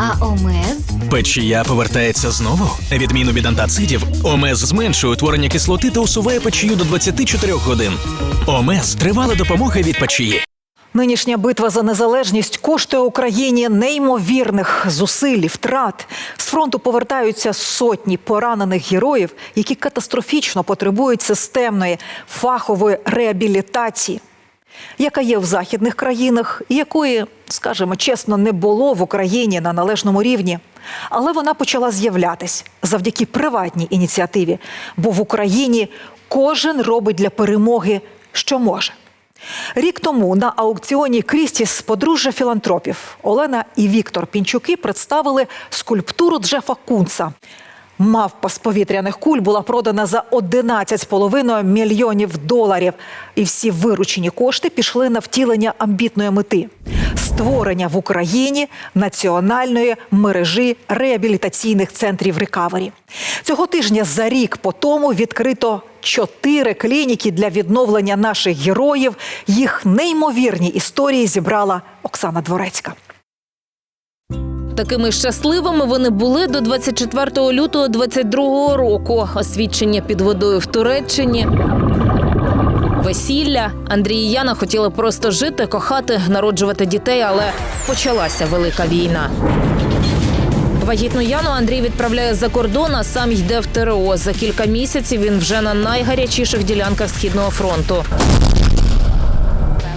А омез? Печія повертається знову. Відміну від антацидів, омез зменшує утворення кислоти та усуває печію до 24 годин. Омез тривала допомога від печії. Нинішня битва за незалежність коштує Україні неймовірних зусиль і втрат. З фронту повертаються сотні поранених героїв, які катастрофічно потребують системної фахової реабілітації, яка є в західних країнах, якої, скажімо чесно, не було в Україні на належному рівні. Але вона почала з'являтись завдяки приватній ініціативі, бо в Україні кожен робить для перемоги, що може. Рік тому на аукціоні Крістіс подружжя філантропів Олена і Віктор Пінчуки представили скульптуру Джефа Кунца. Мавпа з повітряних куль була продана за 11,5 мільйонів доларів. І всі виручені кошти пішли на втілення амбітної мети створення в Україні національної мережі реабілітаційних центрів рекавері. Цього тижня за рік по тому відкрито чотири клініки для відновлення наших героїв. Їх неймовірні історії зібрала Оксана Дворецька. Такими щасливими вони були до 24 лютого 22 року. Освідчення під водою в Туреччині. Весілля Андрій і Яна хотіли просто жити, кохати, народжувати дітей, але почалася велика війна. Вагітну Яну Андрій відправляє за кордон, а сам йде в ТРО. За кілька місяців він вже на найгарячіших ділянках східного фронту.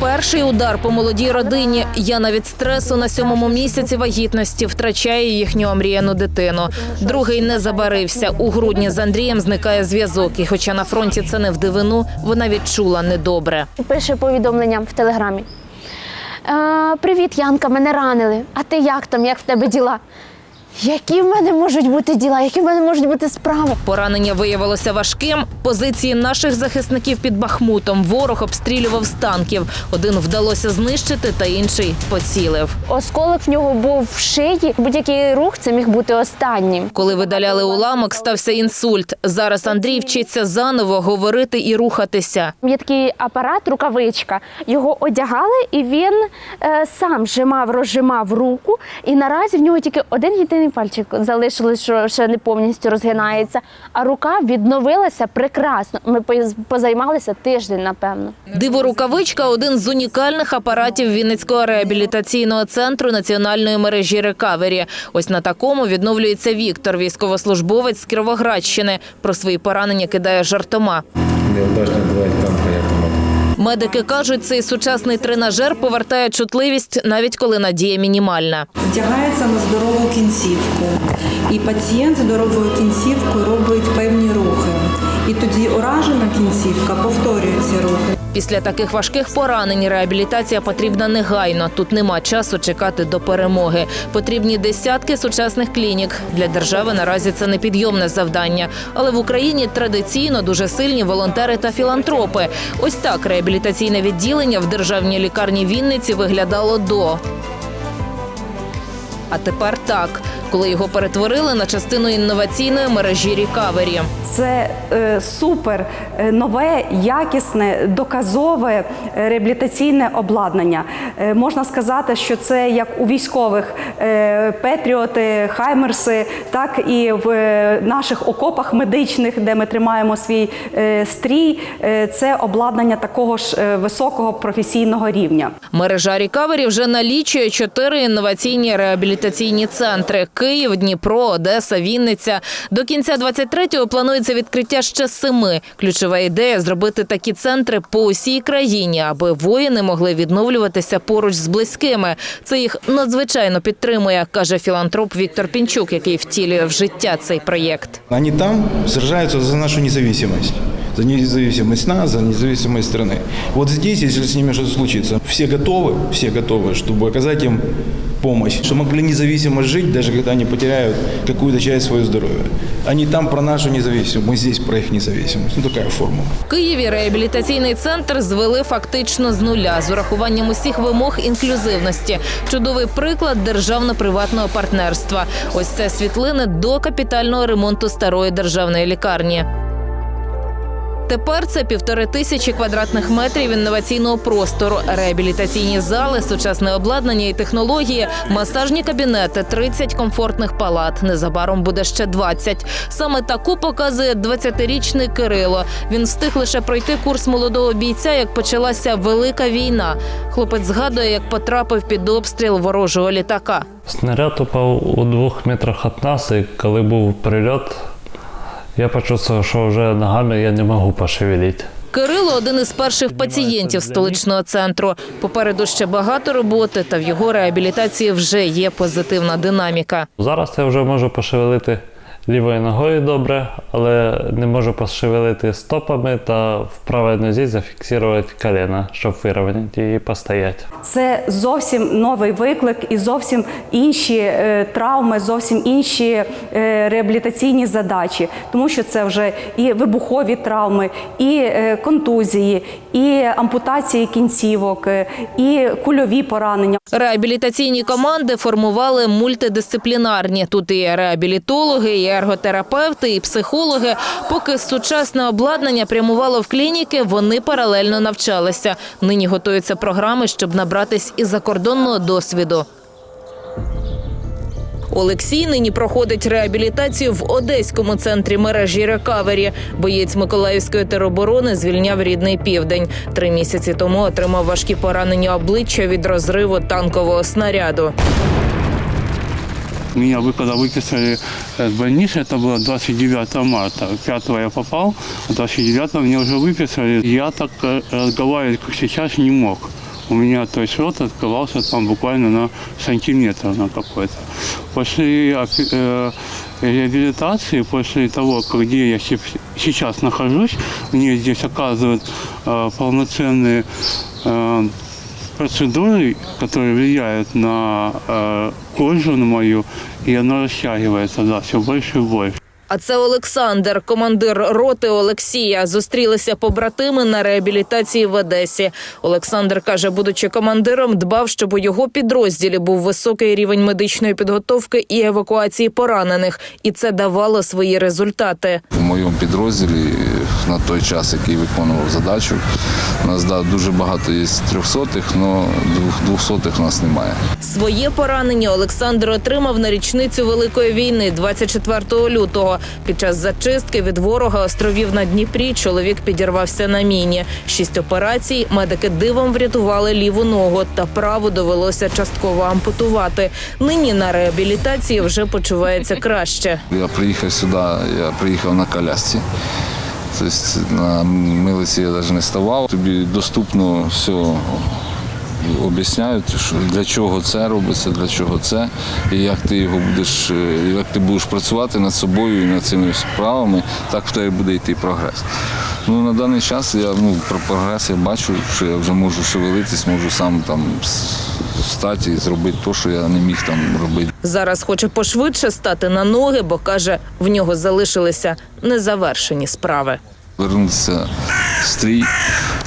Перший удар по молодій родині. Яна від стресу на сьомому місяці вагітності втрачає їхню омріяну дитину. Другий не забарився. У грудні з Андрієм зникає зв'язок. І, хоча на фронті це не в дивину, вона відчула недобре. Пише повідомлення в телеграмі. Е, Привіт, Янка, мене ранили. А ти як там? Як в тебе діла? Які в мене можуть бути діла? Які в мене можуть бути справи? Поранення виявилося важким. Позиції наших захисників під Бахмутом ворог обстрілював з танків. Один вдалося знищити, та інший поцілив. Осколок в нього був в шиї. Будь-який рух це міг бути останнім. Коли видаляли уламок, стався інсульт. Зараз Андрій вчиться заново говорити і рухатися. Є такий апарат, рукавичка. Його одягали, і він е, сам зжимав, розжимав руку. І наразі в нього тільки один єдиний пальчик залишилось, що ще не повністю розгинається. А рука відновилася прекрасно. Ми позаймалися тиждень, напевно. Диво рукавичка один з унікальних апаратів Вінницького реабілітаційного центру національної мережі рекавері. Ось на такому відновлюється Віктор, військовослужбовець з Кіровоградщини. Про свої поранення кидає жартома. Неудачно бывает танка, я помогу. Медики кажуть, цей сучасний тренажер повертає чутливість, навіть коли надія мінімальна. Вдягається на здорову кінцівку, і пацієнт здоровою кінцівкою робить певні рухи. І тоді уражена кінцівка повторює ці рухи. Після таких важких поранень реабілітація потрібна негайно. Тут нема часу чекати до перемоги. Потрібні десятки сучасних клінік. Для держави наразі це непідйомне завдання. Але в Україні традиційно дуже сильні волонтери та філантропи. Ось так реабілітаційне відділення в державній лікарні Вінниці виглядало до. А тепер так, коли його перетворили на частину інноваційної мережі Рікавері. Це е, супер е, нове, якісне, доказове е, реабілітаційне обладнання. Е, можна сказати, що це як у військових е, Петріоти, Хаймерси, так і в е, наших окопах медичних, де ми тримаємо свій е, стрій. Е, це обладнання такого ж е, високого професійного рівня. Мережа Рікавері вже налічує чотири інноваційні реабілітаційні центри: Київ, Дніпро, Одеса, Вінниця. До кінця 23-го планується відкриття ще семи. Ключова ідея зробити такі центри по усій країні, аби воїни могли відновлюватися поруч з близькими. Це їх надзвичайно підтримує, каже філантроп Віктор Пінчук, який втілює в життя цей проєкт. Они там сражаются за нашу независимость За независимость нас, за независимость страны. Вот здесь, если с ними что-то случится, все готовы, все готовы, чтобы оказать им помощь, чтобы могли независимо жить, даже когда они потеряют какую-то часть своего здоровья. Они там про нашу независимость, мы здесь про их независимость. Ну, такая формула. В Києві реабілітаційний центр звели фактично з нуля з урахуванням усіх вимог інклюзивності. Чудовий приклад державно-приватного партнерства. Ось це світлини до капітального ремонту старої державної лікарні. Тепер це півтори тисячі квадратних метрів інноваційного простору, реабілітаційні зали, сучасне обладнання і технології, масажні кабінети, 30 комфортних палат. Незабаром буде ще 20. Саме таку показує 20-річний Кирило. Він встиг лише пройти курс молодого бійця, як почалася велика війна. Хлопець згадує, як потрапив під обстріл ворожого літака. Снаряд упав у двох метрах від нас, і коли був прильот, я почувствував, що вже ногами я не можу пошевелити. Кирило один із перших пацієнтів столичного центру. Попереду ще багато роботи, та в його реабілітації вже є позитивна динаміка. Зараз я вже можу пошевелити лівою ногою добре, але не можу пошевелити стопами та в правій нозі зафіксувати коліна, щоб вирівняти і постояти. Це зовсім новий виклик і зовсім інші е, травми, зовсім інші е, реабілітаційні задачі, тому що це вже і вибухові травми, і е, контузії, і ампутації кінцівок, е, і кульові поранення. Реабілітаційні команди формували мультидисциплінарні. Тут і реабілітологи, і ерготерапевти, і психологи. Поки сучасне обладнання прямувало в клініки, вони паралельно навчалися. Нині готуються програми, щоб набратись і закордонного досвіду. Олексій нині проходить реабілітацію в одеському центрі мережі рекавері. Боєць Миколаївської тероборони звільняв рідний південь. Три місяці тому отримав важкі поранення обличчя від розриву танкового снаряду. Меня вы когда выписали э, с больницы, это было 29 марта. 5 я попал, а 29 меня уже выписали. Я так э, разговаривать, как сейчас, не мог. У меня, то есть, рот открывался там буквально на сантиметр на какой-то. После э, реабилитации, после того, где я се- сейчас нахожусь, мне здесь оказывают э, полноценные э, процедуры, которые влияют на э, кожу на мою, и она растягивается, да, все больше и больше. А це Олександр, командир роти Олексія. Зустрілися побратими на реабілітації в Одесі. Олександр каже, будучи командиром, дбав, щоб у його підрозділі був високий рівень медичної підготовки і евакуації поранених, і це давало свої результати. В моєму підрозділі на той час, який виконував задачу, у нас да, дуже багато є трьохсотих, але двохсотих у нас немає. Своє поранення Олександр отримав на річницю Великої війни 24 лютого. Під час зачистки від ворога островів на Дніпрі чоловік підірвався на міні. Шість операцій медики дивом врятували ліву ногу та праву довелося частково ампутувати. Нині на реабілітації вже почувається краще. Я приїхав сюди, я приїхав на колясці. Тобто на милиці я навіть не ставав. Тобі доступно все об'ясняють, для чого це робиться, для чого це, і як ти його будеш, е, як ти будеш працювати над собою і над цими справами, так в тебе буде йти прогрес. Ну, на даний час я ну, про прогрес я бачу, що я вже можу шевелитись, можу сам там встати і зробити те, що я не міг там робити. Зараз хоче пошвидше стати на ноги, бо каже, в нього залишилися незавершені справи. Вернутися стрій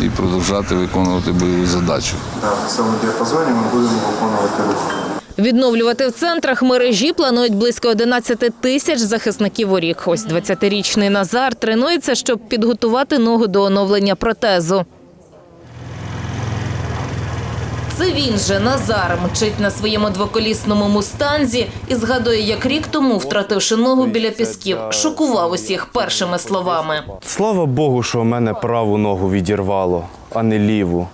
і продовжати виконувати бойову задачу. В цьому діапазоні ми будемо виконувати рух. Відновлювати в центрах мережі планують близько 11 тисяч захисників у рік. Ось 20-річний Назар тренується, щоб підготувати ногу до оновлення протезу. Це він же Назар мчить на своєму двоколісному мустанзі і згадує, як рік тому, втративши ногу біля пісків, шокував усіх першими словами. Слава Богу, що у мене праву ногу відірвало, а не ліву.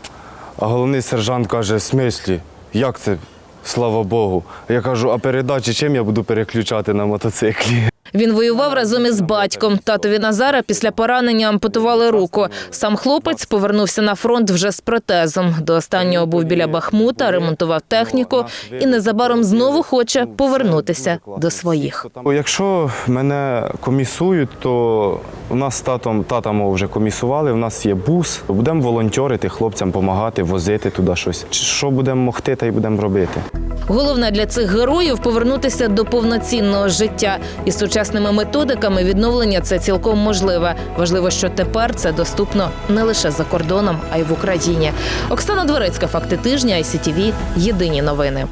А головний сержант каже: смислі, як це? Слава Богу. Я кажу, а передачі чим я буду переключати на мотоциклі? Він воював разом із батьком. Татові Назара після поранення ампутували руку. Сам хлопець повернувся на фронт вже з протезом. До останнього був біля Бахмута, ремонтував техніку і незабаром знову хоче повернутися до своїх. Якщо мене комісують, то у нас з татом тата мого вже комісували. У нас є бус. Будемо волонтерити, хлопцям допомагати, возити туди щось. Що будемо могти, та й будемо робити. Головне для цих героїв повернутися до повноцінного життя. І сучасними методиками відновлення це цілком можливе. Важливо, що тепер це доступно не лише за кордоном, а й в Україні. Оксана Дворецька, факти тижня, ICTV, Єдині новини.